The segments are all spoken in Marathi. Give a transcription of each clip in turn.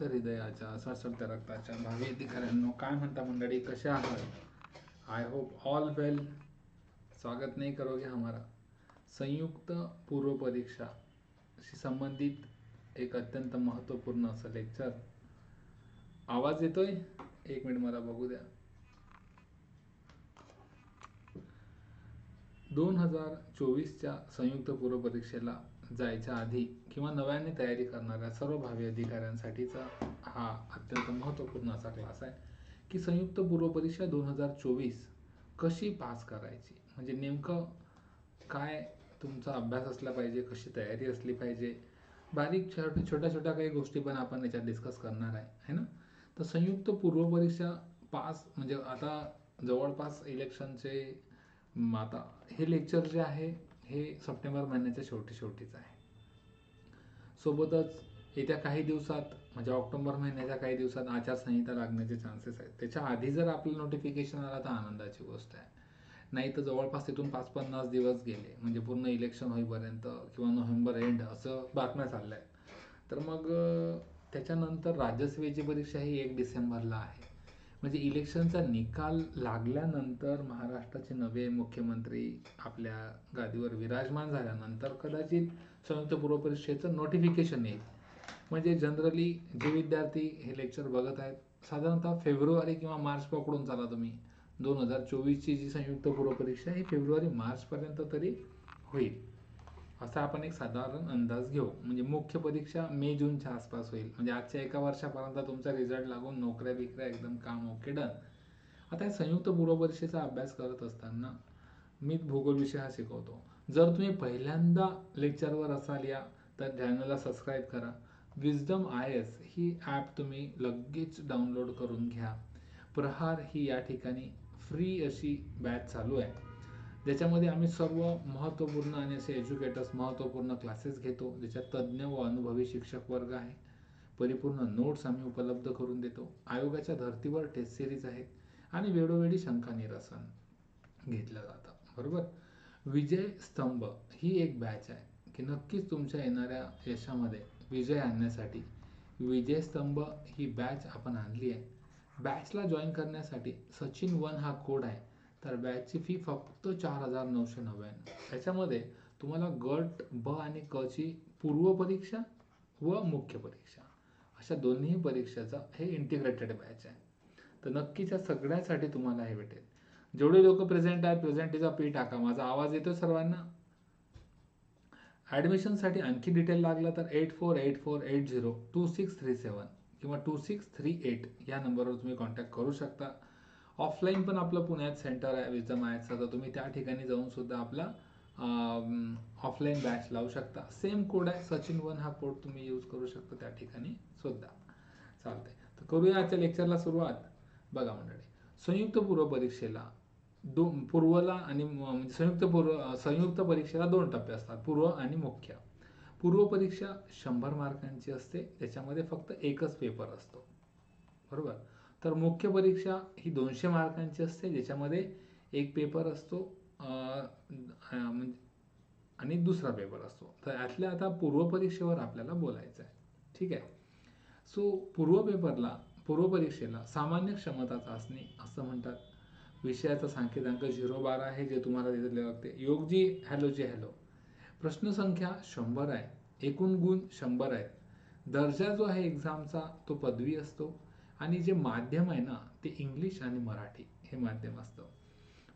शीत हृदयाच्या सळसळत्या रक्ताच्या भावी अधिकाऱ्यांनो काय म्हणता मंडळी कसे आहात? आय होप ऑल वेल स्वागत नाही करोगे हमारा. संयुक्त पूर्व परीक्षा शी संबंधित एक अत्यंत महत्त्वपूर्ण असं लेक्चर आवाज येतोय? एक मिनिट मला बघू द्या. दोन हजार चोवीसच्या संयुक्त पूर्व परीक्षेला जायच्या आधी किंवा नव्याने तयारी करणाऱ्या सर्व भावी अधिकाऱ्यांसाठीचा हा अत्यंत महत्त्वपूर्ण असा क्लास आहे की संयुक्त पूर्व परीक्षा दोन हजार चोवीस कशी पास करायची? म्हणजे नेमकं काय तुमचा अभ्यास असला पाहिजे कशी तयारी असली पाहिजे? बारीक छोट्या छोट्या छोट्या काही गोष्टी पण आपण याच्यात डिस्कस करणार आहे है ना? तर संयुक्त पूर्व परीक्षा पास म्हणजे आता जवळपास इलेक्शनचे आता हे लेक्चर जे आहे हे सप्टेंबर महिन्याच्या शेवटी शेवटीच आहे. सोबतच येत्या काही दिवसात म्हणजे ऑक्टोबर महिन्याच्या काही दिवसात आचारसंहिता लागण्याचे चान्सेस आहेत. त्याच्या आधी जर आपलं नोटिफिकेशन आला तर आनंदाची गोष्ट आहे. नाही तर जवळपास तिथून पाच पन्नास दिवस गेले म्हणजे पूर्ण इलेक्शन होईपर्यंत किंवा नोव्हेंबर एंड असं बातम्या चालल्या आहेत. तर मग त्याच्यानंतर राज्यसेवेची परीक्षा ही एक डिसेंबरला आहे. म्हणजे इलेक्शनचा निकाल लागल्यानंतर महाराष्ट्राचे नवे मुख्यमंत्री आपल्या गादीवर विराजमान झाल्यानंतर कदाचित संयुक्त पूर्व परीक्षेचं नोटिफिकेशन येईल. म्हणजे जनरली जे विद्यार्थी हे लेक्चर बघत आहेत साधारणतः फेब्रुवारी किंवा मार्च पकडून चाला तुम्ही. दोन हजार चोवीसची जी संयुक्त पूर्व परीक्षा ही फेब्रुवारी मार्चपर्यंत तरी होईल. असा आपण एक साधारण अंदाज घेऊ. म्हणजे मुख्य परीक्षा मे जूनच्या आसपास होईल. म्हणजे आजच्या एका वर्षापर्यंत तुमचा रिझल्ट लागून नोकऱ्या बिकऱ्या एकदम काम ओके डन आता या संयुक्त पूर्व परीक्षेचा अभ्यास करत असताना मी भूगोल विषय हा शिकवतो. जर तुम्ही पहिल्यांदा लेक्चरवर असाल या तर चॅनलला सबस्क्राईब करा. विजडम आय एस ही ॲप तुम्ही लगेच डाउनलोड करून घ्या. प्रहार ही या ठिकाणी फ्री अशी बॅच चालू आहे. ज्याच्यामध्ये आम्ही सर्व महत्त्वपूर्ण आणि असे एज्युकेटर्स महत्त्वपूर्ण क्लासेस घेतो ज्याच्यात तज्ज्ञ व अनुभवी शिक्षक वर्ग आहे. परिपूर्ण नोट्स आम्ही उपलब्ध करून देतो. आयोगाच्या धर्तीवर टेस्ट सिरीज आहेत आणि वेळोवेळी शंका निरसन घेतलं जातं. बरोबर? विजय स्तंभ ही एक बॅच आहे की नक्कीच तुमच्या येणाऱ्या यशामध्ये विजय आणण्यासाठी विजय स्तंभ ही बॅच आपण आणली आहे. बॅचला जॉईन करण्यासाठी सचिन वन हा कोड आहे. तर बॅचची फी फक्त चार हजार नऊशे नव्याण्णव. त्याच्यामध्ये तुम्हाला गट ब आणि क ची पूर्व परीक्षा व मुख्य परीक्षा. अशा दोन्ही परीक्षेचा हे इंटिग्रेटेड बॅच आहे. तर नक्कीच्या सगळ्यासाठी तुम्हाला हे भेटेल. जेवढे लोक प्रेझेंट आहेत प्रेझेंटीचा पी टाका. माझा आवाज येतो सर्वांना? ॲडमिशनसाठी आणखी डिटेल लागला तर eight four eight four eight zero two six three seven किंवा टू सिक्स थ्री एट या नंबरवर तुम्ही कॉन्टॅक्ट करू शकता. ऑफलाईन पण आपलं पुण्यात सेंटर आहे विजम आयचं तर तुम्ही त्या ठिकाणी जाऊन सुद्धा आपला ऑफलाईन बॅच लावू शकता. सेम कोड आहे सचिन वन हा कोड तुम्ही यूज करू शकता त्या ठिकाणी सुद्धा. चालतंय. तर करूया आजच्या लेक्चरला सुरुवात. बघा मंडळी संयुक्त पूर्व परीक्षेला दो पूर्वला आणि म्हणजे संयुक्त पूर्व संयुक्त परीक्षेला दोन टप्पे असतात पूर्व आणि मुख्य. पूर्व परीक्षा शंभर मार्कांची असते त्याच्यामध्ये फक्त एकच पेपर असतो. बरोबर? तर मुख्य परीक्षा ही दोनशे मार्कांची असते ज्याच्यामध्ये एक पेपर असतो म्हणजे आणि दुसरा पेपर असतो. तर यातल्या आता पूर्व परीक्षेवर आपल्याला बोलायचं आहे ठीक आहे? सो पूर्व पेपरला पूर्व परीक्षेला सामान्य क्षमता चाचणी असं म्हणतात. विषयाचा सांकेतांक झिरो बारा आहे जे तुम्हाला दिलेले लागते योगजी हॅलो जी हॅलो प्रश्नसंख्या शंभर आहे. एकूण गुण शंभर आहेत. दर्जा जो आहे एक्झामचा तो पदवी असतो. आणि जे माध्यम आहे ना ते इंग्लिश आणि मराठी हे माध्यम असतं.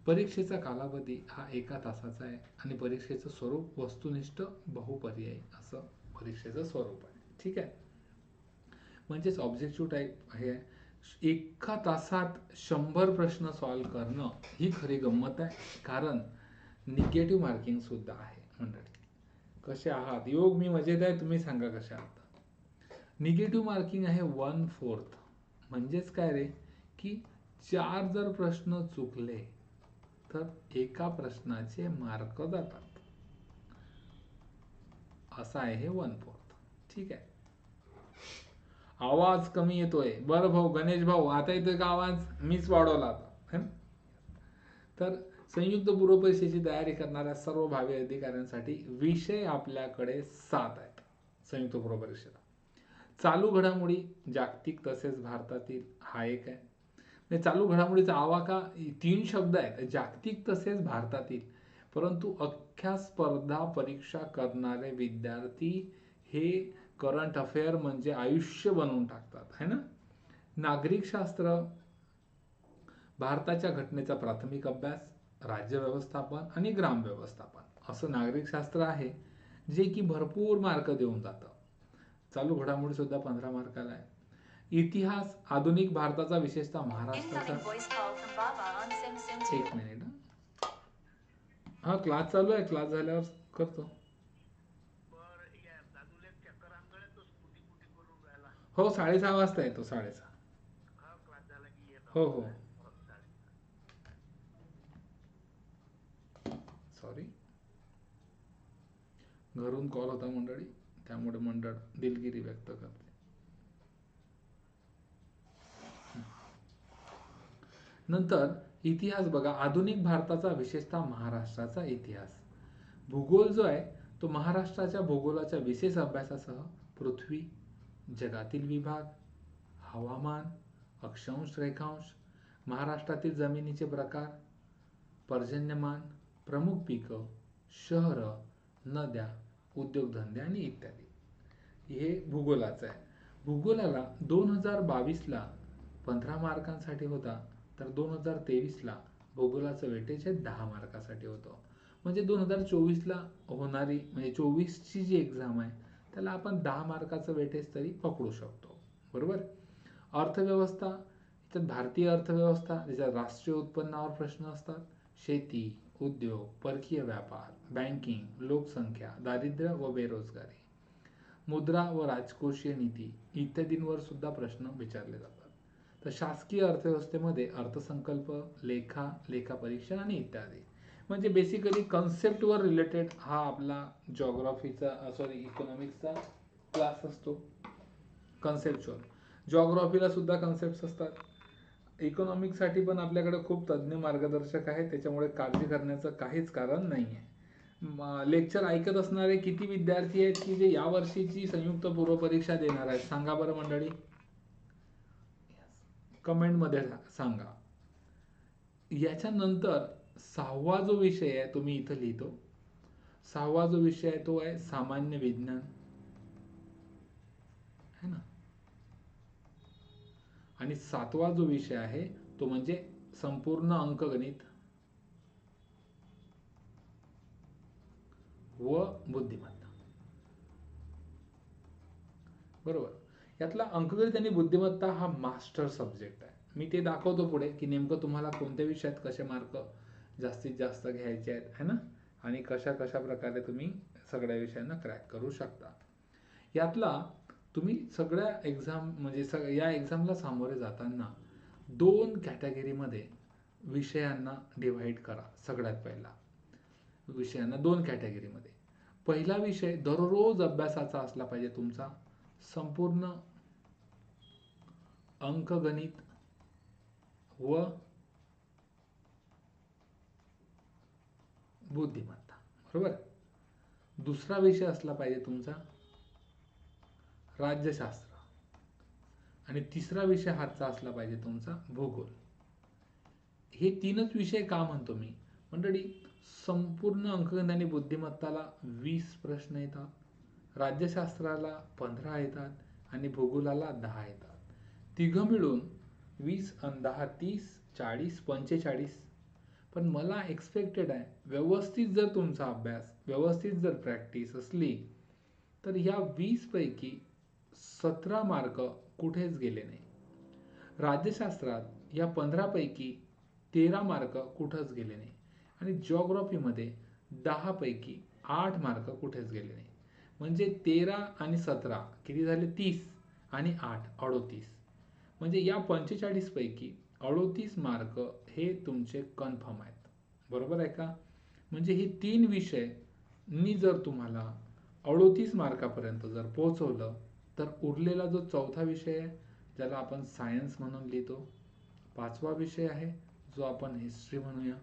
परीक्षेचा कालावधी हा एका तासाचा आहे आणि परीक्षेचं स्वरूप वस्तुनिष्ठ बहुपर्यायी असं परीक्षेचं स्वरूप आहे. ठीक आहे? म्हणजेच ऑब्जेक्टिव्ह टाईप हे एका तासात शंभर प्रश्न सॉल्व करणं ही खरी गंमत आहे. कारण निगेटिव्ह मार्किंग सुद्धा आहे मंडळी. कसे आहात? योग मी मजेत आहे तुम्ही सांगा कशा आहात? निगेटिव्ह मार्किंग आहे वन फोर्थ म्हणजेच काय रे? की चार जर प्रश्न चुकले तर एका प्रश्नाचे मार्क जातात. असं आहे हे वन फोर्थ ठीक आहे? आवाज कमी येतोय. बरं भाऊ गणेश भाऊ आता येतोय का आवाज? मीच वाढवला आता तर संयुक्त पूर्व परीक्षेची तयारी करणाऱ्या सर्व भावी अधिकाऱ्यांसाठी विषय आपल्याकडे सात आहेत संयुक्त पूर्व परीक्षेला चालू घडामोडी जागतिक तसेच भारतातील हा एक आहे. म्हणजे चालू घडामोडीचा आवाका तीन शब्द आहेत. जागतिक तसेच भारतातील. परंतु अख्ख्या स्पर्धा परीक्षा करणारे विद्यार्थी हे करंट अफेअर म्हणजे आयुष्य बनवून टाकतात. है ना? नागरिक शास्त्र भारताच्या घटनेचा प्राथमिक अभ्यास राज्य व्यवस्थापन आणि ग्राम व्यवस्थापन. असं नागरिक शास्त्र आहे जे की भरपूर मार्क देऊन जातं. चालू घडामोडी सुद्धा पंधरा मार्काला आहे इतिहास आधुनिक भारताचा विशेषतः महाराष्ट्राचा. Incoming voice call from Baba on Sim Sim 2. एक मिनिट हा. हा क्लास चालू आहे. क्लास झाल्यावर करतो. हो साडेसहा वाजता येतो साडेसहा. हो हो. सॉरी घरून कॉल होता मंडळी. त्यामुळे मंडळ दिलगिरी व्यक्त करते. नंतर इतिहास बघा. आधुनिक भारताचा विशेषतः महाराष्ट्राचा इतिहास. भूगोल जो आहे तो महाराष्ट्राच्या भूगोलाच्या विशेष अभ्यासासह पृथ्वी जगातील विभाग हवामान अक्षांश रेखांश महाराष्ट्रातील जमिनीचे प्रकार पर्जन्यमान प्रमुख पिकं शहरं नद्या उद्योगधंदे आणि इत्यादी. हे भूगोलाचं आहे. भूगोलाला दोन हजार बावीसला पंधरा मार्कांसाठी होता तर दोन हजार तेवीसला भूगोलाचं वेटेज हे दहा मार्कासाठी होतं. म्हणजे दोन हजार चोवीसला होणारी म्हणजे चोवीसची जी एक्झाम आहे त्याला आपण दहा मार्काचं वेटेज तरी पकडू शकतो. बरोबर? अर्थव्यवस्था त्यात भारतीय अर्थव्यवस्था ज्याच्यात राष्ट्रीय उत्पन्नावर प्रश्न असतात शेती उद्योग परकीय व्यापार बँकिंग लोकसंख्या दारिद्र्य व बेरोजगारी मुद्रा व राजकोषीय नीती इत्यादींवर सुद्धा प्रश्न विचारले जातात. तर शासकीय अर्थव्यवस्थेमध्ये अर्थसंकल्प लेखा लेखा परीक्षण आणि इत्यादी. म्हणजे बेसिकली कन्सेप्टवर रिलेटेड हा आपला जॉग्रॉफीचा सॉरी इकॉनॉमिक्सचा क्लास असतो. कन्सेप्टवर जॉग्रॉफीला सुद्धा कन्सेप्ट असतात. इकॉनॉमिकसाठी पण आपल्याकडे खूप तज्ज्ञ मार्गदर्शक आहे त्याच्यामुळे काळजी करण्याचं काहीच कारण नाही आहे लेक्चर ऐकत असणारे किती विद्यार्थी आहेत की जे या वर्षीची संयुक्त पूर्व परीक्षा देणार आहेत? सांगा बरं मंडळी. कमेंटमध्ये सांगा. याच्यानंतर सहावा जो विषय आहे तो मी इथं लिहितो. सहावा जो विषय आहे तो आहे सामान्य विज्ञान. है ना? आणि सातवा जो विषय आहे तो म्हणजे संपूर्ण अंकगणित व बुद्धिमत्ता. बरोबर? यातला अंकगणित आणि बुद्धिमत्ता हा मास्टर सब्जेक्ट आहे. मी ते दाखवतो पुढे की नेमकं तुम्हाला कोणत्या विषयात कसे मार्क जास्तीत जास्त घ्यायचे आहेत है ना? आणि कशा कशा प्रकारे तुम्ही सगळ्या विषयांना क्रॅक करू शकता. यातला तुम्ही सगळ्या एक्झाम म्हणजे सग या एक्झामला सामोरे जाताना दोन कॅटेगरीमध्ये विषयांना डिव्हाइड करा सगळ्यात पहिला. विषयांना दोन कॅटेगरीमध्ये पहिला विषय दररोज अभ्यासाचा असला पाहिजे तुमचा. संपूर्ण अंकगणित व बुद्धिमत्ता. बरोबर? दुसरा विषय असला पाहिजे तुमचा राज्यशास्त्र. आणि तिसरा विषय हातचा असला पाहिजे तुमचा म्हणजे भूगोल. हे तीनच विषय का म्हणतो मी? मंडळी संपूर्ण अंकगणित आणि बुद्धिमत्ताला वीस प्रश्न येतात राज्यशास्त्राला पंधरा येतात आणि भूगोलाला दहा येतात. तिघं मिळून वीस आणि दहा तीस चाळीस पंचेचाळीस. पण मला एक्सपेक्टेड आहे व्यवस्थित जर तुमचा अभ्यास व्यवस्थित जर प्रॅक्टिस असली तर ह्या वीसपैकी सतरा मार्क कुठेच गेले नाही. राज्यशास्त्रात या पंधरापैकी तेरा मार्क कुठंच गेले नाही. आणि जॉग्रॉफीमध्ये दहापैकी आठ मार्क कुठेच गेले नाही. म्हणजे तेरा आणि सतरा किती झाले? तीस आणि आठ अडोतीस. म्हणजे या पंचेचाळीसपैकी अडोतीस मार्क हे तुमचे कन्फर्म आहेत. बरोबर आहे का? म्हणजे हे तीन विषय मी जर तुम्हाला अडोतीस मार्कापर्यंत जर पोहोचवलं तर उरलेला जो चौथा विषय आहे ज्याला आपण सायन्स म्हणून लिहितो पाचवा विषय आहे जो आपण हिस्ट्री म्हणूया.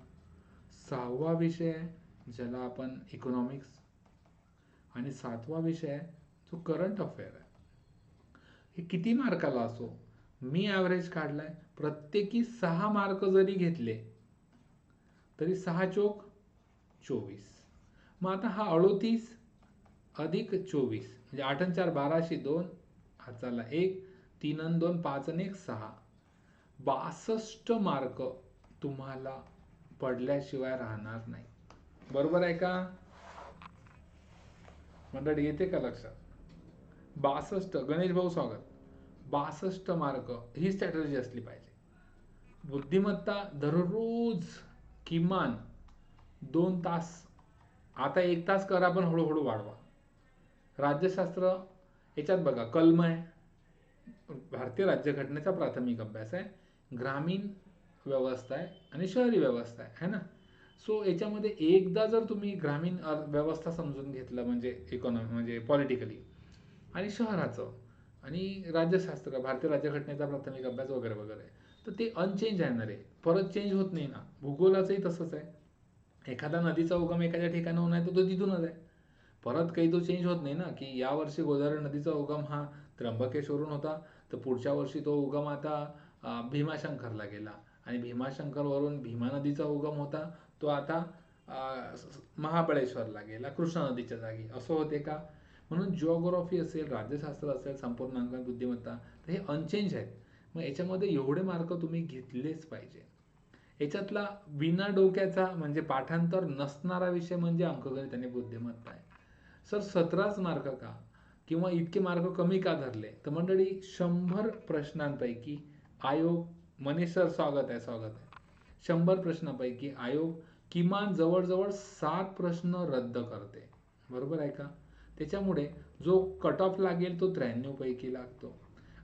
सहावा विषय आहे ज्याला आपण इकॉनॉमिक्स आणि सातवा विषय आहे जो करंट अफेअर आहे. हे किती मार्काला असो मी ॲव्हरेज काढलाय प्रत्येकी सहा मार्क जरी घेतले तरी सहा चोक चोवीस. मग आता हा अडोतीस अधिक चोवीस. म्हणजे आठ आणि चार बाराशे दोन हाताला एक तीन आणि दोन पाच आणि एक सहा. बासष्ट मार्क तुम्हाला पडल्याशिवाय राहणार नाही. बरोबर आहे का? मंडळी येते का लक्षात? बासष्ट गणेश भाऊ स्वागत. बासष्ट मार्क ही स्ट्रॅटर्जी असली पाहिजे. बुद्धिमत्ता दररोज किमान दोन तास आता एक तास करा पण हळूहळू वाढवा. राज्यशास्त्र याच्यात बघा कलम आहे. भारतीय राज्यघटनेचा प्राथमिक अभ्यास आहे. ग्रामीण व्यवस्था आहे आणि शहरी व्यवस्था आहे है ना? सो याच्यामध्ये एकदा जर तुम्ही ग्रामीण व्यवस्था समजून घेतलं म्हणजे इकॉनॉमी म्हणजे पॉलिटिकली आणि शहराचं आणि राज्यशास्त्र भारतीय राज्यघटनेचा प्राथमिक अभ्यास वगैरे वगैरे तर ते अनचेंज राहणार आहे. परत चेंज होत नाही ना. भूगोलाचंही तसंच आहे. एखादा नदीचा उगम एखाद्या ठिकाणाहून आहे तर तो तिथूनच आहे. परत काही तो चेंज होत नाही ना की या वर्षी गोदावरी नदीचा उगम हा त्र्यंबकेश्वरून होता तर पुढच्या वर्षी तो उगम आता भीमाशंकरला गेला. आणि भीमाशंकरवरून भीमा नदीचा उगम होता तो आता महाबळेश्वरला गेला कृष्णा नदीच्या जागी. असं होते का? म्हणून जिओग्राफी असेल राज्यशास्त्र असेल संपूर्ण बुद्धिमत्ता तर हे अनचेंज आहेत. मग याच्यामध्ये एवढे मार्क तुम्ही घेतलेच पाहिजे. याच्यातला विना डोक्याचा म्हणजे पाठांतर नसणारा विषय म्हणजे अंकगणित आणि बुद्धिमत्ता आहे. सर सतराच मार्क का? किंवा इतके मार्क कमी का धरले? तर मंडळी शंभर प्रश्नांपैकी आयोग मनीष सर स्वागत आहे स्वागत आहे. शंभर प्रश्नापैकी आयोग किमान जवळजवळ सात प्रश्न रद्द करते. बरोबर आहे का? त्याच्यामुळे जो कट ऑफ लागेल तो त्र्याण्णव पैकी लागतो.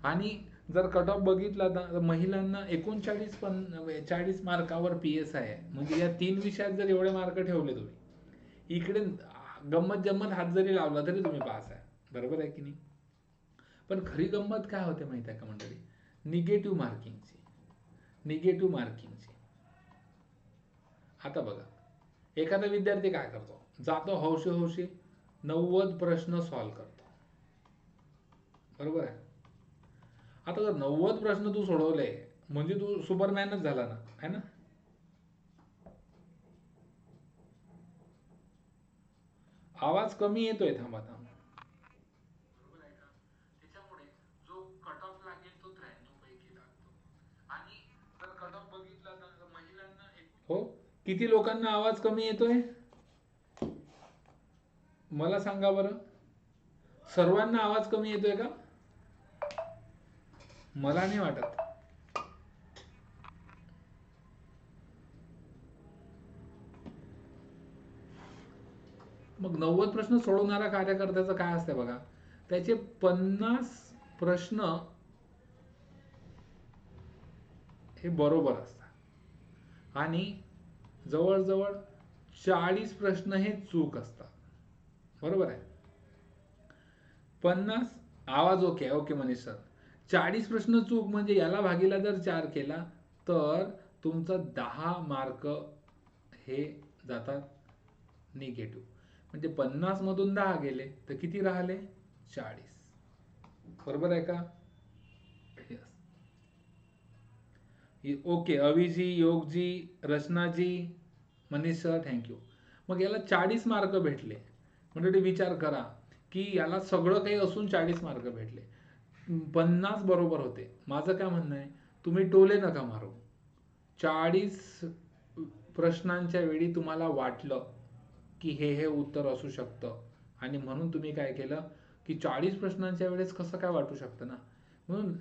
आणि जर कट ऑफ बघितला तर महिलांना एकोणचाळीस पण चाळीस मार्कावर पी एस आय आहे. म्हणजे या तीन विषयात जर एवढे मार्क ठेवले तुम्ही इकडे गंमत जम्मत हात जरी लावला तरी तुम्ही पास आहे. बरोबर आहे की नाही? पण खरी गंमत काय होते माहिती आहे का मंडळी? निगेटिव्ह मार्किंगची. निगेटिव्ह मार्किंगची. आता बघा एखादा विद्यार्थी काय करतो? जातो हौशी हौशी नव्वद प्रश्न सॉल्व करतो. बरोबर आहे? आता जर नव्वद प्रश्न तू सोडवले म्हणजे तू सुपरमॅनच झाला ना है ना आवाज कमी येतोय थांबा थांबा बरोबर आहे का त्याच्यामुळे जो कट ऑफ लागेल तो त्र्याण्णव पैकी लागतो आणि जर कट ऑफ बघितला तर महिलांना एक- हो? किती लोकांना आवाज कमी येतोय? मला सांगा बरं. सर्वांना आवाज कमी येतोय का? मला नाही वाटत. मग नव्वद प्रश्न सोडवणाऱ्या कार्यकर्त्याचं काय असतं बघा? त्याचे पन्नास प्रश्न हे बरोबर असतात. आणि जवळजवळ चाळीस प्रश्न हे चूक असतात. बरोबर आहे? पन्नास आवाज ओके ओके मनीष सर. चाळीस प्रश्न चूक म्हणजे याला भागीला जर चार केला तर तुमचं दहा मार्क हे जातात निगेटिव्ह. म्हणजे पन्नास मधून दहा गेले तर किती राहिले? चाळीस. बरोबर आहे का? Okay Aviji Yogji Rachnaji Manish sir thank you मग याला चाळीस मार्क भेटले. म्हणजे विचार करा की याला सगळं काही असून चाळीस मार्क भेटले. पन्नास बरोबर होते. माझं काय म्हणणं आहे? तुम्ही टोले नका मारू. चाळीस प्रश्नांच्या वेळी तुम्हाला वाटलं. की हे हे उत्तर असू शकतं. आणि म्हणून तुम्ही काय केलं की चाळीस प्रश्नांच्या वेळेस कसं काय वाटू शकतं ना? म्हणून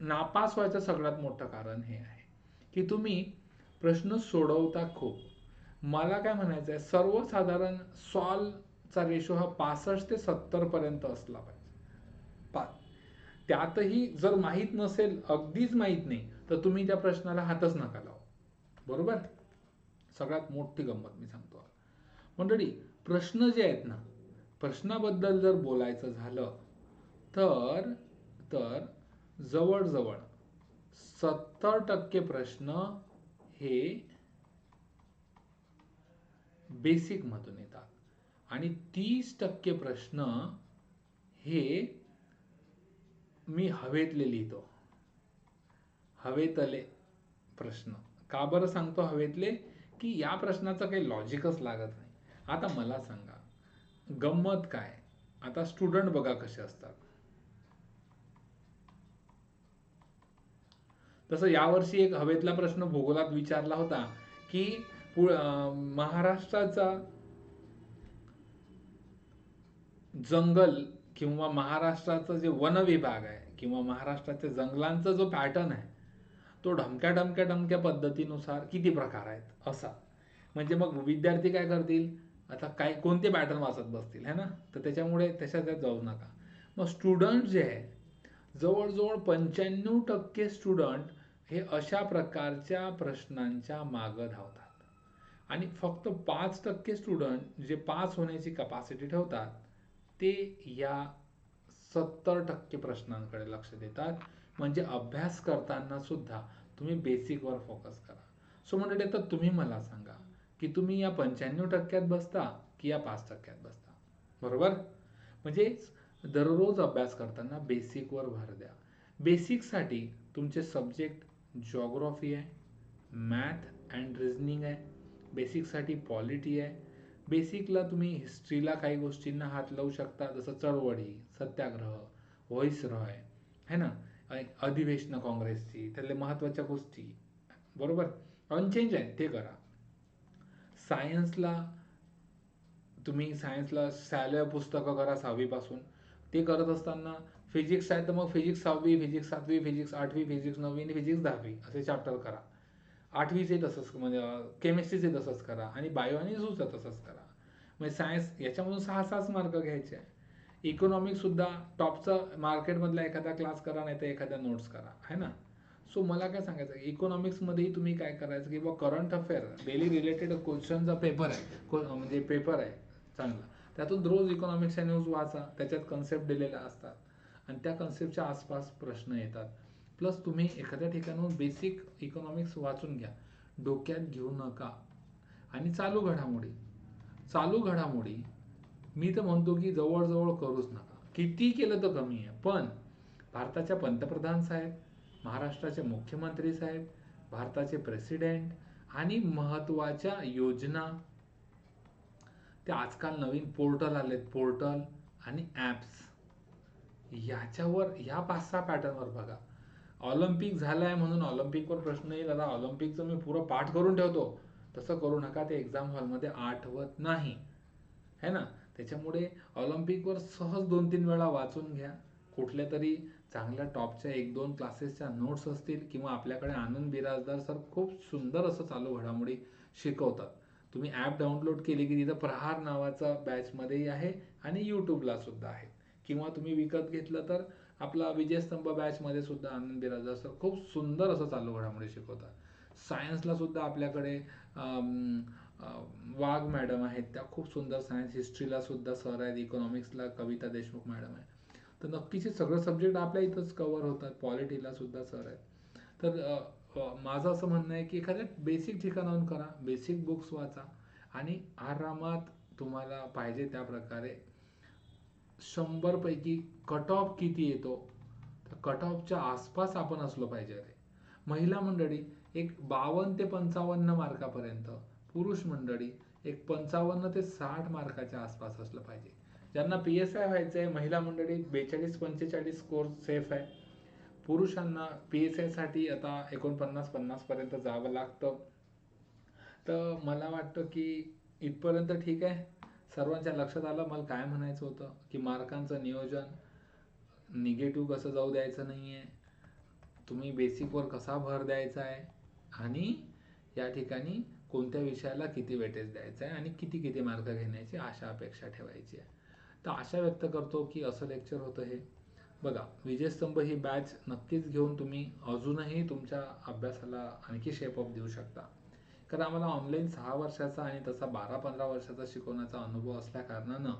नापास व्हायचं सगळ्यात मोठं कारण हे आहे. की तुम्ही प्रश्न सोडवता खूप. मला काय म्हणायचं आहे सर्वसाधारण सॉल्वचा रेशो हा पासष्ट ते सत्तरपर्यंत असला पाहिजे. पा त्यातही जर माहीत नसेल अगदीच माहीत नाही तर तुम्ही त्या प्रश्नाला हातच नका लावू. बरोबर? सगळ्यात मोठी गंमत मी सांगतो. मंडळी प्रश्न जे आहेत ना प्रश्नाबद्दल जर बोलायचं झालं तर तर जवळजवळ सत्तर टक्के प्रश्न हे बेसिक मधून येतात. आणि तीस टक्के प्रश्न हे मी हवेतले लिहितो. हवेतले प्रश्न. का बरं सांगतो हवेतले? की या प्रश्नाचं काही लॉजिकच लागत नाही. आता मला सांगा गंमत काय? आता स्टुडंट बघा कसे असतात. तसं यावर्षी एक हवेतला प्रश्न भूगोलात विचारला होता की महाराष्ट्राचा जंगल किंवा महाराष्ट्राचं जे वन विभाग आहे किंवा महाराष्ट्राच्या जंगलांचा जो पॅटर्न आहे तो ढमक्या ढमक्या ढमक्या पद्धतीनुसार किती प्रकार आहेत असा. म्हणजे मग विद्यार्थी काय करतील? आता काय कोणते पॅटर्न वाचत बसतील है ना? तर त्याच्यामुळे त्याच्यात त्यात जाऊ नका. मग स्टुडंट जे आहे जवळजवळ पंच्याण्णव टक्के स्टुडंट हे अशा प्रकारच्या प्रश्नांच्या मागं धावतात. आणि फक्त पाच टक्के स्टुडंट जे पास होण्याची कपॅसिटी ठेवतात ते या सत्तर टक्के प्रश्नांकडे लक्ष देतात. म्हणजे अभ्यास करताना सुद्धा तुम्ही बेसिकवर फोकस करा. सो म्हणजे तर तुम्ही मला सांगा की तुम्ही या पंच्याण्णव टक्क्यात बसता की या पाच टक्क्यात बसता. बरोबर? म्हणजे दररोज अभ्यास करताना बेसिकवर भर द्या. बेसिकसाठी तुमचे सब्जेक्ट जॉग्रॉफी आहे मॅथ अँड रिझनिंग आहे. बेसिकसाठी पॉलिटी आहे. बेसिकला तुम्ही हिस्ट्रीला काही गोष्टींना हात लावू शकता जसं चळवळी सत्याग्रह व्हॉइसरॉय है ना? अधिवेशनं काँग्रेसची त्यातल्या महत्त्वाच्या गोष्टी. बरोबर? अनचेंज आहे ते करा. सायन्सला तुम्ही सायन्सला शालेय पुस्तकं करा सहावीपासून. ते करत असताना फिजिक्स आहे तर मग फिजिक्स सहावी फिजिक्स सातवी फिजिक्स आठवी फिजिक्स नववी आणि फिजिक्स दहावी असे चॅप्टर करा. आठवीचे तसंच म्हणजे केमिस्ट्रीचे तसंच करा आणि बायो आणि झूचं तसंच करा. म्हणजे सायन्स याच्यामधून सहा सहाच मार्क घ्यायचे आहे. टॉपचं टॉपचा मार्केटमधला एखादा क्लास करा नाही तर एखाद्या नोट्स करा. है ना? सो मला काय सांगायचं? इकॉनॉमिक्समध्येही तुम्ही काय करायचं? की बा करंट अफेअर डेली रिलेटेड क्वेश्चनचा पेपर आहे. को- म्हणजे पेपर आहे. चांगला. त्यातून रोज इकॉनॉमिक्सच्या न्यूज वाचा. त्याच्यात कन्सेप्ट दिलेल्या असतात. आणि त्या कन्सेप्टच्या आसपास प्रश्न येतात. प्लस तुम्ही एखाद्या ठिकाणाहून बेसिक इकॉनॉमिक्स वाचून घ्या. डोक्यात घेऊ नका. आणि चालू घडामोडी. चालू घडामोडी मी तर म्हणतो की जवळजवळ करूच नका. किती केलं तर कमी आहे. पण भारताच्या पंतप्रधान साहेब महाराष्ट्राचे मुख्यमंत्री साहेब भारताचे प्रेसिडेंट आणि महत्त्वाच्या योजना. ते आजकाल नवीन पोर्टल आलेत पोर्टल आणि ॲप्स. याच्यावर ह्या पाच सहा पॅटर्नवर बघा. ऑलिम्पिक झालाय म्हणून ऑलिम्पिकवर प्रश्न येईल. आता ऑलिम्पिकचं मी पुरं पाठ करून ठेवतो. तसं करू नका ते एक्झाम हॉलमध्ये आठवत नाही. है ना? त्याच्यामुळे ऑलिम्पिकवर सहज दोन तीन वेळा वाचून घ्या. कुठल्या तरी चांगल्या टॉपच्या एक दोन क्लासेसच्या नोट्स असतील किंवा आपल्याकडे आनंद बिराजदार सर खूप सुंदर असं चालू घडामोडी शिकवतात. तुम्ही ॲप डाउनलोड केली की तिथं प्रहार नावाचा बॅचमध्येही आहे आणि यूट्यूबला सुद्धा आहे. किंवा तुम्ही विकत घेतलं तर आपला विजयस्तंभ बॅचमध्ये सुद्धा आनंद बिराजदार सर खूप सुंदर असं चालू घडामोडी शिकवतात. सायन्सला सुद्धा आपल्याकडे वाघ मॅडम आहेत. त्या खूप सुंदर सायन्स हिस्ट्रीला सुद्धा सर आहेत. इकॉनॉमिक्सला कविता देशमुख मॅडम आहे तर नक्कीच हे सगळं सब्जेक्ट आपल्या इथंच कव्हर होतात. पॉलिटीला सुद्धा सर आहेत. तर माझं असं म्हणणं आहे की एखाद्या बेसिक ठिकाणाहून करा. बेसिक बुक्स वाचा. आणि आरामात तुम्हाला पाहिजे त्या प्रकारे शंभरपैकी कट ऑफ किती येतो तर कट ऑफच्या आसपास आपण असलो पाहिजे रे. महिला मंडळी एक बावन्न ते पंचावन्न मार्कापर्यंत पुरुष मंडळी एक पंचावन्न ते साठ मार्काच्या आसपास असलं पाहिजे. ज्यांना पी एस आय व्हायचं आहे महिला मंडळीत बेचाळीस पंचेचाळीस स्कोर सेफ आहे. पुरुषांना पी एस आयसाठी आता एकोणपन्नास पन्नासपर्यंत जावं लागतं. तर मला वाटतं की इथपर्यंत ठीक आहे. सर्वांच्या लक्षात आलं मला काय म्हणायचं होतं? की मार्कांचं नियोजन निगेटिव्ह कसं जाऊ द्यायचं नाही आहे तुम्ही बेसिकवर कसा भर द्यायचा आहे आणि या ठिकाणी कोणत्या विषयाला किती वेटेज द्यायचं आहे आणि किती किती मार्क घेण्याची आशा अपेक्षा ठेवायची आहे. तर आशा व्यक्त करतो की असं लेक्चर होतं हे. बघा विजयस्तंभ ही बॅच नक्कीच घेऊन तुम्ही अजूनही तुमच्या अभ्यासाला आणखी शेपअप देऊ शकता. कारण आम्हाला ऑनलाईन सहा वर्षाचा आणि तसा बारा पंधरा वर्षाचा शिकवण्याचा अनुभव असल्या कारणानं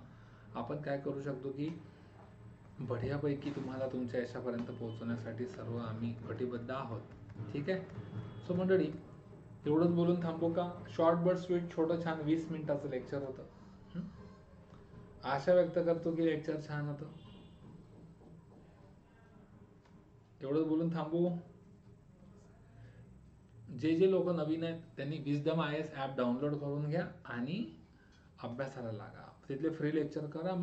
आपण काय करू शकतो की बढियापैकी तुम्हाला तुमच्या यशापर्यंत पोहोचवण्यासाठी सर्व आम्ही कटिबद्ध आहोत. ठीक आहे? सो मंडळी एवढंच बोलून थांबू का? शॉर्ट बट स्वीट छोटं छान वीस मिनिटाचं लेक्चर होतं. आशा व्यक्त करतो की लेक्चर छान होतं. एवढं बोलून थांबू. जे जे लोक नवीन आहेत त्यांनी Wisdom I S app download करून घ्या आणि अभ्यासाला लागा. तिथले फ्री लेक्चर करा.